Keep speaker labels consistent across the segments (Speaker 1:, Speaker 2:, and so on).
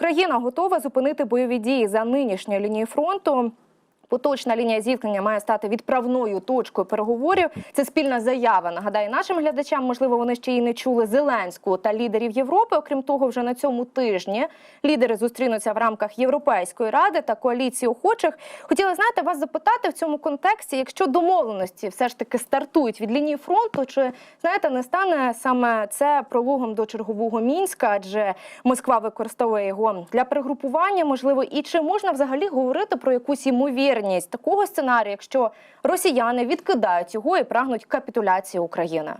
Speaker 1: Україна готова зупинити бойові дії за нинішньою лінією фронту. Поточна лінія зіткнення має стати відправною точкою переговорів. Це спільна заява. Нагадаю нашим глядачам, можливо, вони ще й не чули Зеленську та лідерів Європи. Окрім того, вже на цьому тижні лідери зустрінуться в рамках Європейської ради та коаліції охочих. Хотіла знаєте вас запитати в цьому контексті, якщо домовленості все ж таки стартують від лінії фронту, чи знаєте, не стане саме це прологом до чергового мінська, адже Москва використовує його для перегрупування, можливо, і чи можна взагалі говорити про якусь ймовірність такого сценарію, якщо росіяни відкидають його і прагнуть капітуляції України?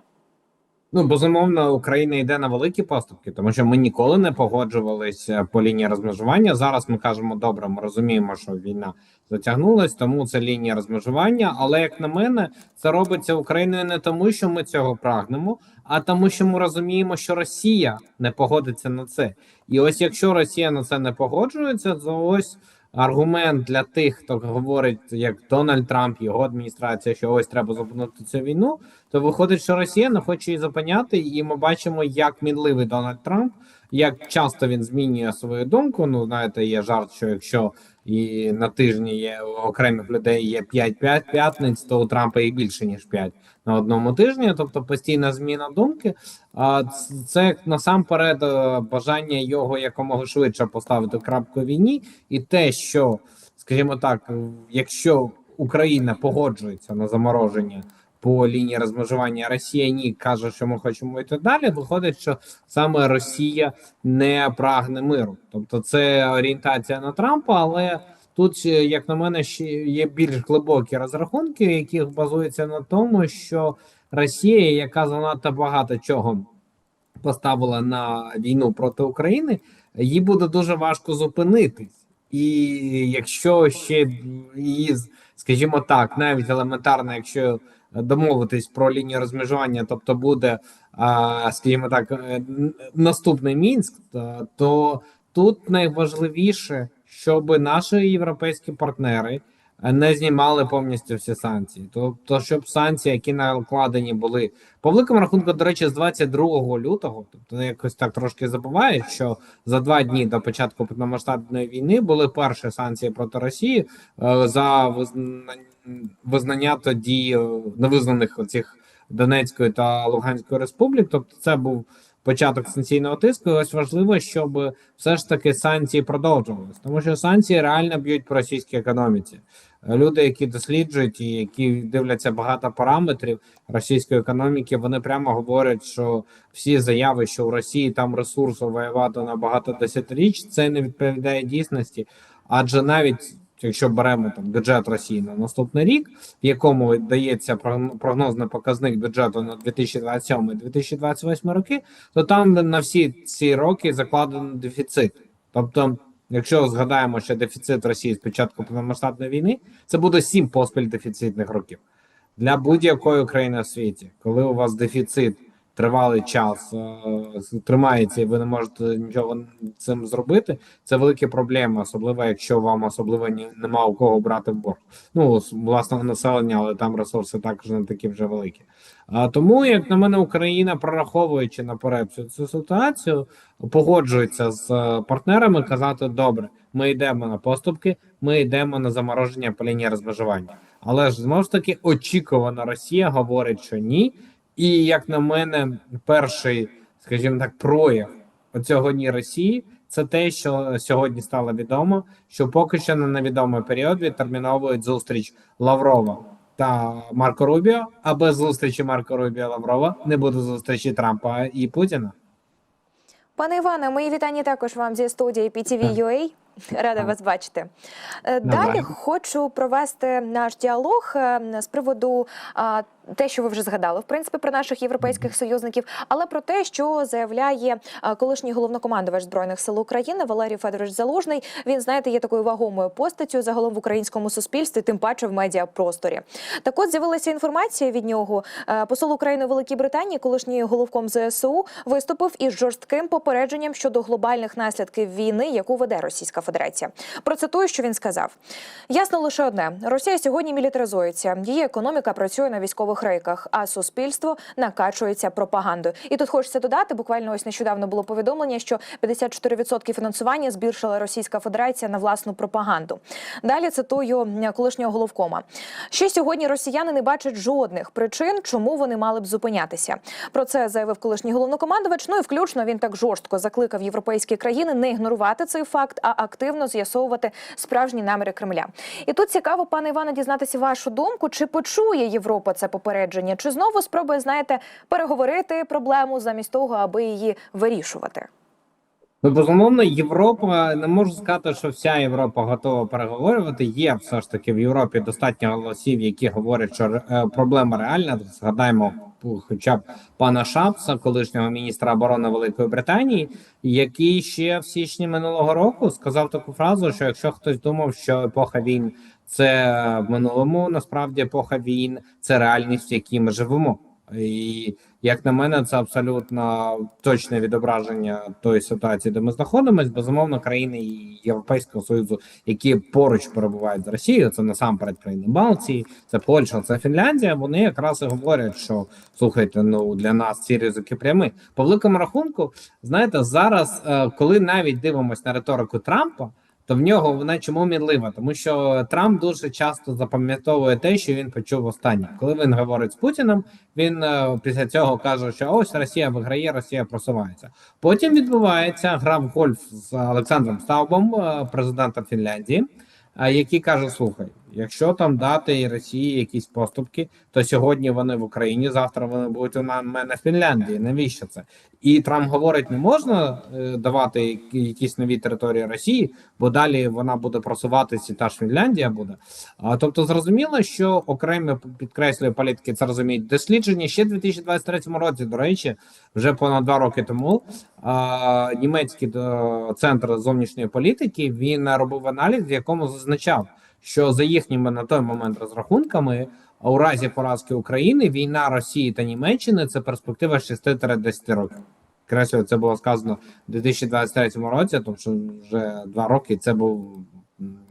Speaker 2: Ну, безумовно, Україна йде на великі поступки, тому що ми ніколи не погоджувалися по лінії розмежування. Зараз ми кажемо, добре, ми розуміємо, що війна затягнулась, тому це лінія розмежування. Але як на мене, це робиться Україною не тому, що ми цього прагнемо, а тому, що ми розуміємо, що Росія не погодиться на це. І ось якщо Росія на це не погоджується, то ось. Аргумент для тих, хто говорить, як Дональд Трамп, його адміністрація, що ось треба зупинити цю війну, то виходить, що Росія не хоче її зупиняти, і ми бачимо, як мінливий Дональд Трамп, як часто він змінює свою думку. Ну знаєте, є жарт, що якщо і на тижні є окремих людей є 5-5 п'ятниць, то у Трампа і більше ніж 5 на одному тижні, тобто постійна зміна думки. А це насамперед е, бажання його якомога швидше поставити крапку війні, і те, що скажімо так, якщо Україна погоджується на замороження по лінії розмежування, Росія ні каже, що ми хочемо йти далі. Виходить, що саме Росія не прагне миру, тобто це орієнтація на Трампа, але. Тут, як на мене, ще є більш глибокі розрахунки, які базуються на тому, що Росія, яка занадто багато чого поставила на війну проти України, їй буде дуже важко зупинитись. І якщо ще її, скажімо так, навіть елементарно, якщо домовитись про лінію розмежування, тобто буде, скажімо так, наступний мінськ, то тут найважливіше щоб наші європейські партнери не знімали повністю всі санкції. Тобто, щоб санкції, які накладені були по великому рахунку, до речі, з 22 лютого, тобто якось так трошки забувають, що за два дні до початку повномасштабної війни були перші санкції проти Росії е, за визнання тоді невизнаних оцих Донецької та Луганської республік. Тобто, це був початок санкційного тиску. І Ось важливо, щоб все ж таки санкції продовжувалися, тому що санкції реально б'ють по російській економіці. Люди, які досліджують і які дивляться багато параметрів російської економіки, вони прямо говорять, що всі заяви, що в Росії там ресурсу воювати на багато десятиріч, це не відповідає дійсності, адже навіть якщо беремо там бюджет Росії на наступний рік, в якому дається прогнозний показник бюджету на 2027-2028 роки, то там на всі ці роки закладено дефіцит. Тобто, якщо згадаємо, що дефіцит Росії з початку повномасштабної війни, це буде сім поспіль дефіцитних років для будь-якої країни в світі, коли у вас дефіцит тривалий час е, тримається, і ви не можете нічого цим зробити. Це великі проблеми, особливо якщо вам особливо нема у кого брати в борг. Ну власного населення, але там ресурси також не такі вже великі. Тому, як на мене, Україна прораховуючи наперед всю цю ситуацію, погоджується з е, партнерами казати: добре, ми йдемо на поступки, ми йдемо на замороження по лінії розмежування. Але ж знову ж таки очікувано Росія говорить, що ні. І як на мене, перший, скажімо так, прояв оцього ні Росії це те, що сьогодні стало відомо, що поки що на невідомий період відтерміновують зустріч Лаврова та Марко Рубіо, а без зустрічі Марко Рубіо Лаврова не буде зустрічі Трампа і Путіна.
Speaker 3: Пане Іване, мої вітання також вам зі студії PTV.ua. Рада вас бачити. Е, далі хочу провести наш діалог е, з приводу те, що ви вже згадали, в принципі, про наших європейських союзників, але про те, що заявляє колишній головнокомандувач збройних сил України Валерій Федорович Залужний. Він знаєте, є такою вагомою постаттю загалом в українському суспільстві, тим паче в медіапросторі. Так, от з'явилася інформація від нього. Е, посол України у Великій Британії, колишній головком ЗСУ, виступив із жорстким попередженням щодо глобальних наслідків війни, яку веде Російська Федерація. Федерація. Процитую, що він сказав: ясно лише одне: Росія сьогодні мілітаризується, її економіка працює на військових рейках, а суспільство накачується пропагандою. І тут хочеться додати, буквально ось нещодавно було повідомлення, що 54% фінансування збільшила Російська Федерація на власну пропаганду. Далі цитую колишнього головкома. Ще сьогодні росіяни не бачать жодних причин, чому вони мали б зупинятися. Про це заявив колишній головнокомандувач. Ну і включно він так жорстко закликав європейські країни не ігнорувати цей факт, а активно з'ясовувати справжні наміри Кремля. І тут цікаво, пане Іване, дізнатися вашу думку, чи почує Європа це попередження, чи знову спробує, знаєте, переговорити проблему замість того, аби її вирішувати.
Speaker 2: Ну, безумовно, Європа не можу сказати, що вся Європа готова переговорювати. Є все ж таки в Європі достатньо голосів, які говорять, що е, проблема реальна. Згадаємо, хоча б пана Шапса, колишнього міністра оборони Великої Британії, який ще в січні минулого року сказав таку фразу: що якщо хтось думав, що епоха війн це в минулому, насправді епоха війн це реальність, в якій ми живемо. І як на мене, це абсолютно точне відображення тої ситуації, де ми знаходимося. Безумовно, країни Європейського союзу, які поруч перебувають з Росією, це насамперед країни Балтії, це Польща, це Фінляндія. Вони якраз і говорять, що слухайте, ну для нас ці ризики прямі. По великому рахунку, знаєте, зараз, е, коли навіть дивимося на риторику Трампа. То в нього вона чому мінлива? Тому що Трамп дуже часто запам'ятовує те, що він почув останнє. Коли він говорить з Путіним, він е, після цього каже, що ось Росія виграє, Росія просувається. Потім відбувається гра в гольф з Олександром Стаубом, е, президентом Фінляндії, е, який каже: Слухай, якщо там дати Росії якісь поступки, то сьогодні вони в Україні, завтра вони будуть у мене в Фінляндії. Навіщо це? І Трамп говорить: не можна е, давати якісь нові території Росії, бо далі вона буде просуватися, та ж Фінляндія буде. А тобто, зрозуміло, що окремі підкреслює політики це розуміють. Дослідження ще в 2023 році, до речі, вже понад два роки тому. А, німецький е, центр зовнішньої політики він робив аналіз, в якому зазначав, що за їхніми на той момент розрахунками. У разі поразки України війна Росії та Німеччини це перспектива 6-10 років. Креслю це було сказано в 2023 році, тому що вже два роки. Це був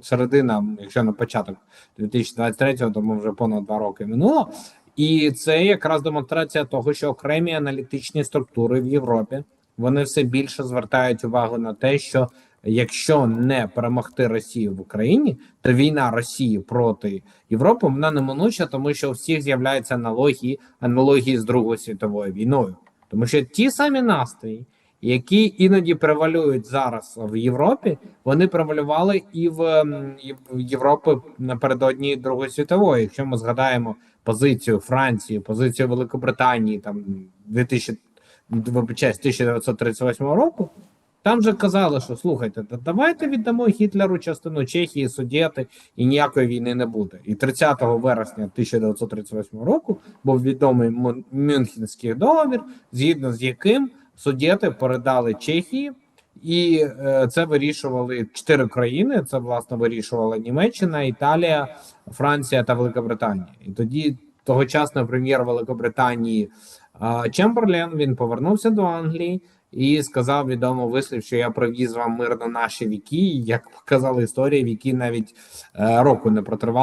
Speaker 2: середина, якщо на початок 2023-го, тому вже понад два роки минуло. І це якраз демонстрація того, що окремі аналітичні структури в Європі вони все більше звертають увагу на те, що якщо не перемогти Росію в Україні, то війна Росії проти Європи вона неминуча, тому що у всіх з'являються аналогії, аналогії з Другою світовою війною, тому що ті самі настрої, які іноді превалюють зараз в Європі, вони превалювали і в і в Європі напередодні Другої світової. Якщо ми згадаємо позицію Франції, позицію Великобританії, там 2000, вибачаюсь, 1938 року. Там же казали, що слухайте, давайте віддамо Гітлеру частину Чехії, Судети, і ніякої війни не буде. І 30 вересня 1938 року був відомий Мюнхенський договір, згідно з яким Судети передали Чехії, і е, це вирішували чотири країни. Це власне вирішувала Німеччина, Італія, Франція та Велика Британія. І тоді тогочасний прем'єр Великобританії а, Чемберлен він повернувся до Англії і сказав відомо вислів, що я привіз вам мир на наші віки. Як показали історії, віки навіть е, року не протривали.